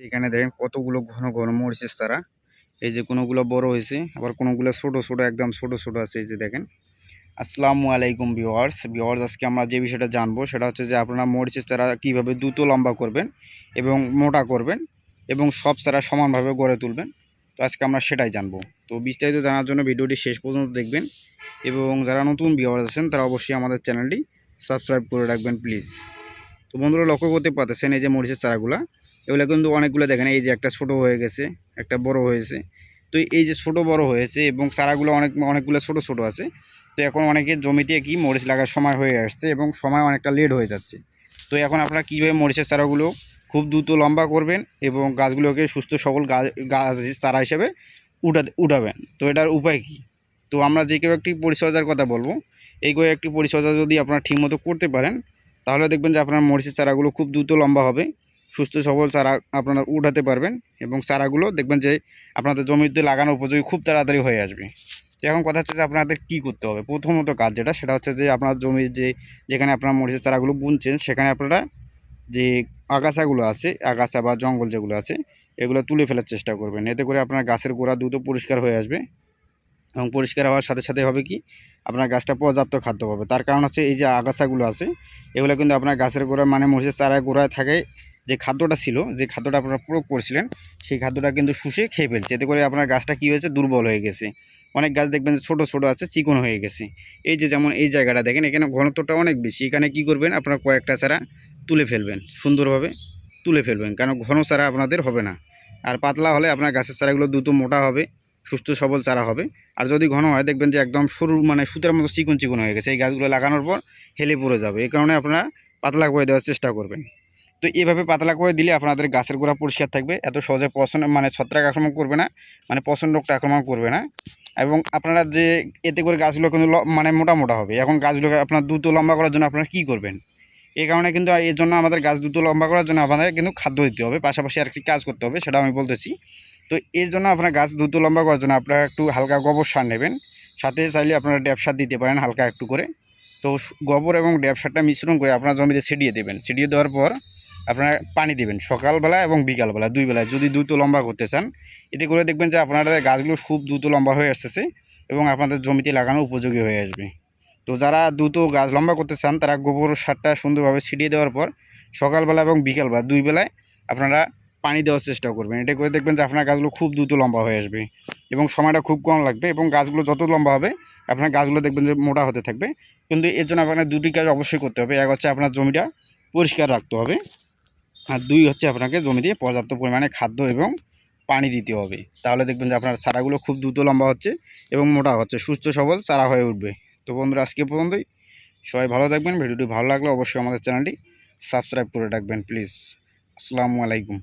এখানে দেখেন কতগুলো ঘন ঘন মরিচের চারা। এই যে কোনোগুলো বড় হয়েছে, আবার কোনোগুলো ছোটো ছোটো, একদম ছোট ছোট আছে এই যে দেখেন। আসসালামু আলাইকুম ভিওয়ার্স ভিওয়ার্স আজকে আমরা যে বিষয়টা জানব সেটা হচ্ছে যে আপনারা মরিচের চারা কীভাবে দ্রুত লম্বা করবেন এবং মোটা করবেন এবং সব চারা সমানভাবে গড়ে তুলবেন। তো আজকে আমরা সেটাই জানব। তো বিস্তারিত জানার জন্য ভিডিওটি শেষ পর্যন্ত দেখবেন এবং যারা নতুন ভিওয়ার্স আছেন, তারা অবশ্যই আমাদের চ্যানেলটি সাবস্ক্রাইব করে রাখবেন প্লিজ। তো বন্ধুরা, লক্ষ্য করতে পারতেছেন এই যে মরিচের চারাগুলা। এগুলো কিন্তু অনেকগুলো দেখেন, এই যে একটা ছোট হয়ে গেছে, একটা বড় হয়েছে। তো এই যে ছোট বড় হয়েছে এবং চারাগুলো অনেক, অনেকগুলো ছোট ছোট আছে, তো এখন অনেকের জমিতে কি মরিচ লাগার সময় হয়ে আসছে এবং সময় অনেকটা লেট হয়ে যাচ্ছে। তো এখন আপনারা কীভাবে মরিচের চারাগুলো খুব দ্রুত লম্বা করবেন এবং গাছগুলোকে সুস্থ সবল গাছ চারা হিসেবে উঠাতে উঠাবেন? তো এটার উপায় কী? তো আমরা যে কেউ একটি পরিচর্যার কথা বলব, এই কয়েকটি পরিচর্যা যদি আপনারা ঠিকমতো করতে পারেন, তাহলে দেখবেন যে আপনার মরিচের চারাগুলো খুব দ্রুত লম্বা হবে। সুস্থ সবল চারা আপনারা উঠাতে পারবেন এবং চারাগুলো দেখবেন যে আপনাদের জমিতে লাগানোর উপযোগী খুব তাড়াতাড়ি হয়ে আসবে। তো এখন কথা হচ্ছে যে আপনাদের কী করতে হবে? প্রথমত কাজ যেটা, সেটা হচ্ছে যে আপনার জমির যে, যেখানে আপনার মরিচের চারাগুলো বুনছেন, সেখানে আপনারা যে আগাছাগুলো আছে, আগাছা বা জঙ্গল যেগুলো আছে, এগুলো তুলে ফেলার চেষ্টা করবেন। এতে করে আপনার গাছের গোড়া দ্রুত পরিষ্কার হয়ে আসবে এবং পরিষ্কার হওয়ার সাথে সাথে হবে কি? আপনার গাছটা পর্যাপ্ত খাদ্য পাবে। তার কারণ হচ্ছে এই যে আগাছাগুলো আছে, এগুলো কিন্তু আপনার গাছের গোড়া মানে মরিচের চারায় গোড়ায় থাকে যে খাদ্যটা ছিল, যে খাদ্যটা আপনারা প্রয়োগ করছিলেন, সেই খাদ্যটা কিন্তু শুষে খেয়ে ফেলছে। এতে করে আপনার গাছটা কী হয়েছে? দুর্বল হয়ে গেছে। অনেক গাছ দেখবেন যে ছোটো ছোটো আছে, চিকন হয়ে গেছে। এই যে যেমন এই জায়গাটা দেখেন, এখানে ঘনত্বটা অনেক বেশি। এখানে কি করবেন, আপনার কয়েকটা চারা তুলে ফেলবেন, সুন্দরভাবে তুলে ফেলবেন। কারণ ঘন চারা আপনাদের হবে না। আর পাতলা হলে আপনার গাছের চারাগুলো দ্রুত মোটা হবে, সুস্থ, সবল চারা হবে। আর যদি ঘন হয়, দেখবেন যে একদম সরু মানে সুতার মতো চিকন চিকন হয়ে গেছে। এই গাছগুলো লাগানোর পর হেলে পড়ে যাবে। এই কারণে আপনারা পাতলা করে দেওয়ার চেষ্টা করবেন। তো এইভাবে পাতলা করে দিলে আপনাদের গাছের গোড়া পরিষ্কার থাকবে। এত সহজে পছন্দ মানে ছত্রাক আক্রমণ করবে না মানে পছন্দ রোগটা আক্রমণ করবে না। এবং আপনারা যে, এতে করে গাছগুলো কিন্তু মানে মোটা মোটা হবে। এখন গাছগুলোকে আপনার দ্রুত লম্বা করার জন্য আপনারা কী করবেন? এই কারণে কিন্তু এর জন্য আমাদের গাছ দ্রুত লম্বা করার জন্য আপনাদের কিন্তু খাদ্য দিতে হবে। পাশাপাশি আর কি কাজ করতে হবে সেটা আমি বলতেছি। তো এর জন্য আপনার গাছ দ্রুত লম্বা করার জন্য আপনারা একটু হালকা গোবর সার নেবেন। সাথে চাইলে আপনারা ড্যাব সার দিতে পারেন হালকা একটু করে। তো গোবর এবং ড্যাব সারটা মিশ্রণ করে আপনার জমিতে ছিটিয়ে দেবেন। ছিটিয়ে দেওয়ার পর আপনারা পানি দেবেন, সকালবেলা এবং বিকালবেলা দুই বেলায় যদি দ্রুত লম্বা করতে চান, এতে করে দেখবেন যে আপনাদের গাছগুলো খুব দ্রুত লম্বা হয়ে আসতেছে এবং আপনাদের জমিতে লাগানো উপযোগী হয়ে আসবে। তো যারা দ্রুত গাছ লম্বা করতে চান, তারা গোবর সারটা সুন্দরভাবে ছিটিয়ে দেওয়ার পর সকালবেলা এবং বিকালবেলা দুই বেলায় আপনারা পানি দেওয়ার চেষ্টা করবেন। এটা করে দেখবেন যে আপনার গাছগুলো খুব দ্রুত লম্বা হয়ে আসবে এবং সময়টা খুব কম লাগবে এবং গাছগুলো যত লম্বা হবে, আপনার গাছগুলো দেখবেন যে মোটা হতে থাকবে। কিন্তু এর জন্য আপনার দুটি কাজ অবশ্যই করতে হবে। এক হচ্ছে আপনার জমিটা পরিষ্কার রাখতে হবে। আর দুই হচ্ছে আপনাকে জমি দিয়ে পর্যাপ্ত পরিমাণে খাদ্য এবং পানি দিতে হবে। তাহলে দেখবেন যে আপনার চারাগুলো খুব দ্রুত লম্বা হচ্ছে এবং মোটা হচ্ছে, সুস্থ, সবল চারা হয়ে উঠবে। তো বন্ধুরা, আজকে পর্যন্তই। সবাই ভালো থাকবেন, ভিডিওটি ভালো লাগলে অবশ্যই আমাদের চ্যানেলটি সাবস্ক্রাইব করে রাখবেন, প্লিজ। আসসালামু আলাইকুম।